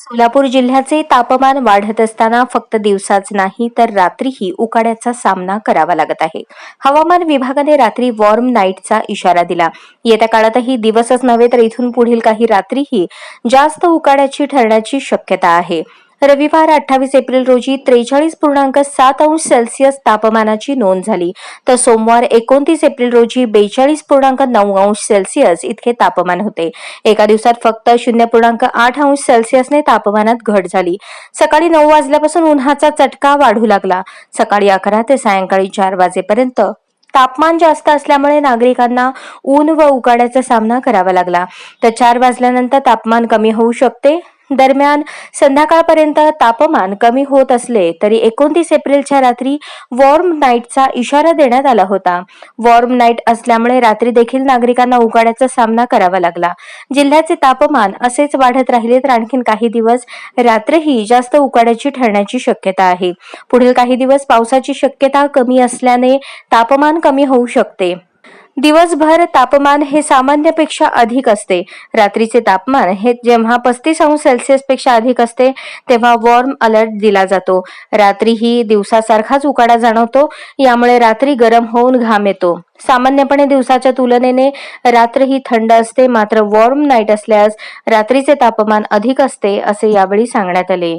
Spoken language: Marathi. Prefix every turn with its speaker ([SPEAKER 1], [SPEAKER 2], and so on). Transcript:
[SPEAKER 1] सोलापूर जिल्ह्याचे तापमान वाढत असताना फक्त दिवसाच नाही तर रात्रीही उकाड्याचा सामना करावा लागत आहे. हवामान विभागाने रात्री वॉर्म नाईटचा इशारा दिला. येत्या काळातही दिवसच नव्हे तर इथून पुढील काही रात्रीही जास्त उकाड्याची ठरण्याची शक्यता आहे. रविवार अठ्ठावीस एप्रिल रोजी त्रेचाळीस पूर्णांक सात अंश सेल्सिअस तापमानाची नोंद झाली. तर सोमवार एकोणतीस एप्रिल रोजी बेचाळीस पूर्णांक नऊ अंश सेल्सिअस इतके तापमान होते. एका दिवसात फक्त शून्य पूर्णांक आठ अंश सेल्सिअसने तापमानात घट झाली. सकाळी नऊ वाजल्यापासून उन्हाचा चटका वाढू लागला. सकाळी अकरा ते सायंकाळी चार वाजेपर्यंत तापमान जास्त असल्यामुळे नागरिकांना ऊन व उकाड्याचा सामना करावा लागला. तर चार वाजल्यानंतर तापमान कमी होऊ शकते? दरम्यान संध्याकाळपर्यंत तापमान कमी होत असले तरी एकोणतीस एप्रिलच्या रात्री वॉर्म नाईटचा इशारा देण्यात आला होता. वॉर्म नाईट असल्यामुळे रात्री देखील नागरिकांना उकाड्याचा सामना करावा लागला. जिल्ह्याचे तापमान असेच वाढत राहिले तर आणखीन काही दिवस रात्रही जास्त उकाड्याची ठरण्याची शक्यता आहे. पुढील काही दिवस पावसाची शक्यता कमी असल्याने तापमान कमी होऊ शकते. दिवसभर तापमान हे सामान्यपेक्षा अधिक असते. रात्रीचे तापमान हे जेव्हा पस्तीस अंश सेल्सिअसपेक्षा अधिक असते तेव्हा वॉर्म अलर्ट दिला जातो. रात्रीही दिवसासारखाच उकाडा जाणवतो यामुळे रात्री गरम होऊन घाम येतो. सामान्यपणे दिवसाच्या तुलनेने रात्र ही थंड असते मात्र वॉर्म नाईट असल्यास रात्रीचे तापमान अधिक असते असे यावेळी सांगण्यात आले.